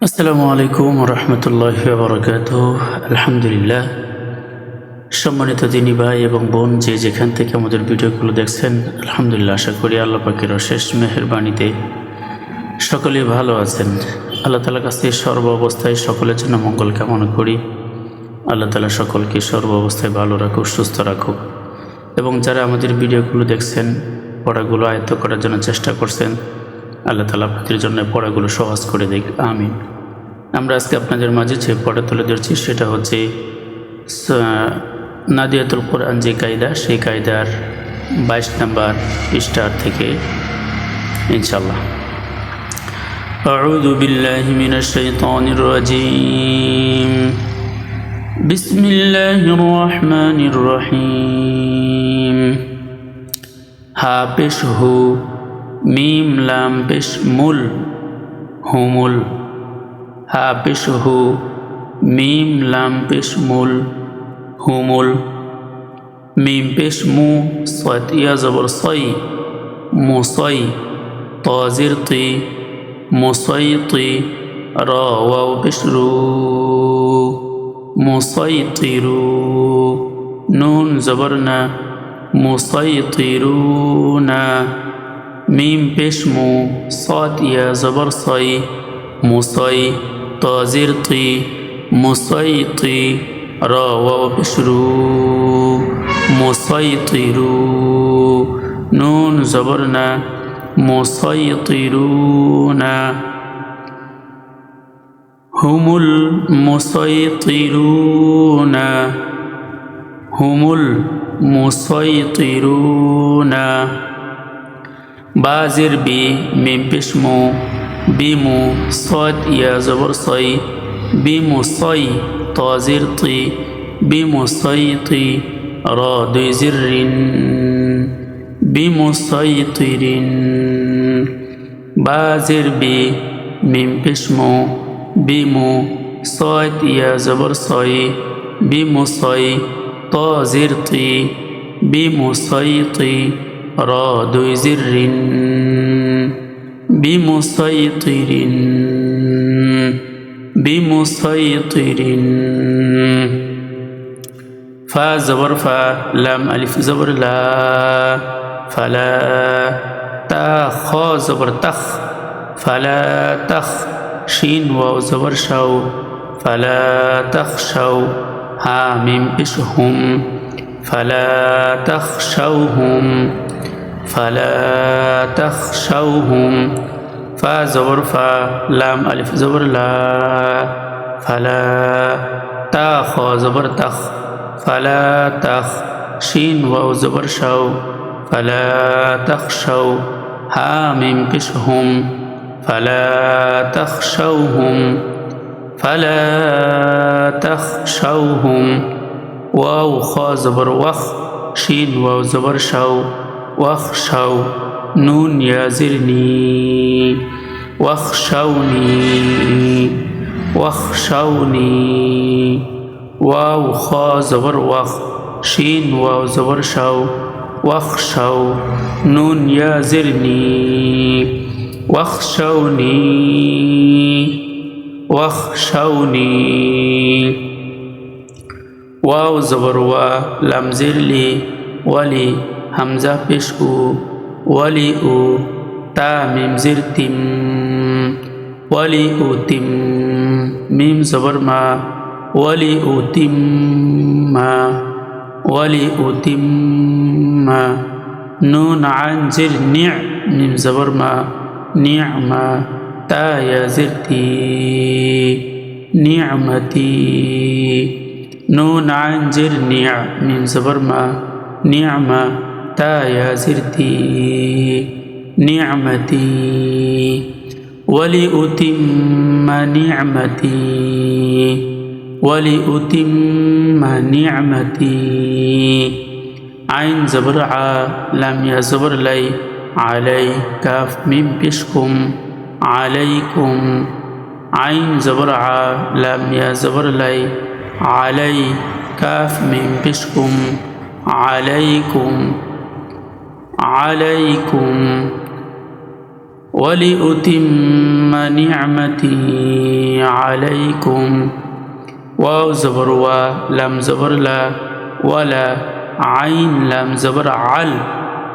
আসসালামু আলাইকুম রহমতুল্লাহ বরকাত আলহামদুলিল্লাহ। সম্মানিত দিনী ভাই এবং বোন, যে যেখান থেকে আমাদের ভিডিওগুলো দেখছেন, আলহামদুলিল্লাহ, আশা করি আল্লাহ পাকের অশেষ মেহরবানিতে সকলে ভালো আছেন। আল্লাহ তালার কাছে সর্ব অবস্থায় সকলের জন্য মঙ্গল কামনা করি। আল্লাহ তালা সকলকে সর্ব অবস্থায় ভালো রাখুক, সুস্থ রাখুক। এবং যারা আমাদের ভিডিওগুলো দেখছেন, পড়াগুলো আয়ত্ত করার জন্য চেষ্টা করছেন আল্লাহ তালা আপনাদের জন্য পড়াগুলো সহজ করে দিক আমিন আমরা আজকে আপনাদের মাঝে যে পড়া তুলে ধরছি সেটা হচ্ছে স- নাদিয়াতুল কোরআন যে কায়দা সেই কায়দার বাইশ নাম্বার স্টার থেকে ইনশাল্লাহ أعوذ بالله من الشيطان الرجيم بسم الله الرحمن الرحيم হা পেশ হু মিম লাম পেশ মুল হুমুল হা পেশ হু, মিম লাম পেশ মুল হুমুল মিম পেশ মু সত ইয়া জবর সই মুসই তজির তি মুসই তি র ওয়াও পেশ রু মুসই তিরু নুন জবর না মুসাইতিরুনা মিম পেশমু সদ ইয়া জবর সই মুসই তজির তি মুসাইতি র ওয়াও পেশরু মুসাইতিরু নুন জবর না মুসাইতিরুনা হুমুল মুসাইতিরুনা হুমুল মুসাইতিরুনা বাজির বি, মিম পিসমু বিমু সদ ইয়া জবর সই বিমু সই তাজির তুই বিমু সই তুই র দুই জির ঋণ বিমু সই তুই ঋণ বাজির বি, মিম পিসমু বিমু সদ ইয়া জবর সই বিমু সই তাজির তুই বিমু সই তুই راد زر بمسيطر بمسيطر فا زبر فا لام ألف زبر لا فلا تا خا زبر تخ فلا تخ شين واو زبر شو فلا تخشوا حامم بشهم فلا تخشوهم فلا تخشوهم. فا زبر فا لام ألف زبر لا. فلا تاخ زبر تخ. فلا تخ. شين واو زبر شو. فلا تخشو. ها میم کشهم فلا تخشوهم. فلا تخشوهم. واو خا زبر وخ. شين واو زبر شو. واخشو نون یازرنی واخشونی واخشونی واو خا زبر وخ شین واو زبر شاو. واخشو نون یازرنی واخشونی واخشونی واو زبر وا. لمزر لی. ولی হামজা পেশ উ ওয়ালি উ তা মিম জির তিম ওয়ালি উ তিম মিম জবর মা ওয়ালি উ তিম মা ওয়ালি উ তিম মা, নুন আন জির নিয় মিম জবর মা নিয় মা, তা ইয়া জির তি নিয়মতি নুন আন জির নিয়া মিম জবর মা নিয়ামা يا زرتي نعمتي ولأتم نعمتي ولأتم نعمتي عين زبر ع لم يا زبر لي علي كاف ميم بشكم عليكم عين زبر ع لم يا زبر لي علي كاف ميم بشكم عليكم عليكم ولأتم نعمتي عليكم. واو زبر وا لم زبر لا ولا عين لم زبر عل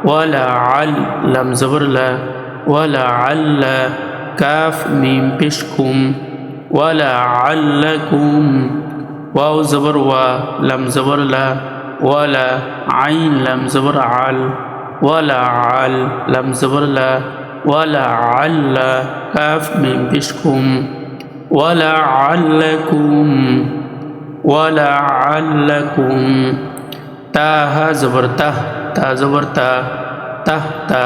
ولا عل لم زبر لا ولا عل كاف ميم بشكم ولا علكم واو زبر وا لم زبر لا ولا عين لم زبر عل. ওয়ালা আল লাম জবর লা ওয়ালা আল্লা কাফ মিম পেশকুম ওয়ালা আল্লাকুম ওয়ালা আল্লাকুম তাহা জবর তাহ তা জবর তা তাহ তা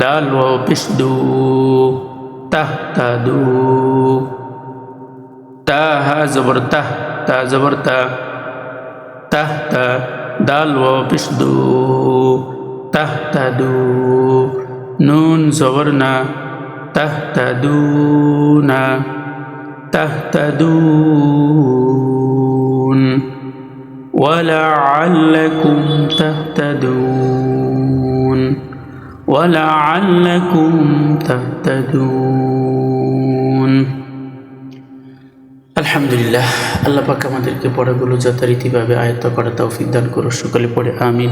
দাল ও পিসদু তাহ তা দু তাহা জবর তাহ তা জবর তা তাহ তা দাল ও পিসদু তাহ তা দু নুন জবর না তাহ তা দু না তাহ তা দু ولعلكم تهتدون ولعلكم تهتدون আলহামদুলিল্লাহ আল্লাহ পাক আমাদেরকে পড়াগুলো যথারীতিভাবে আয়ত্ত করা তৌফিক দান করো সকলে পড়ে আমিন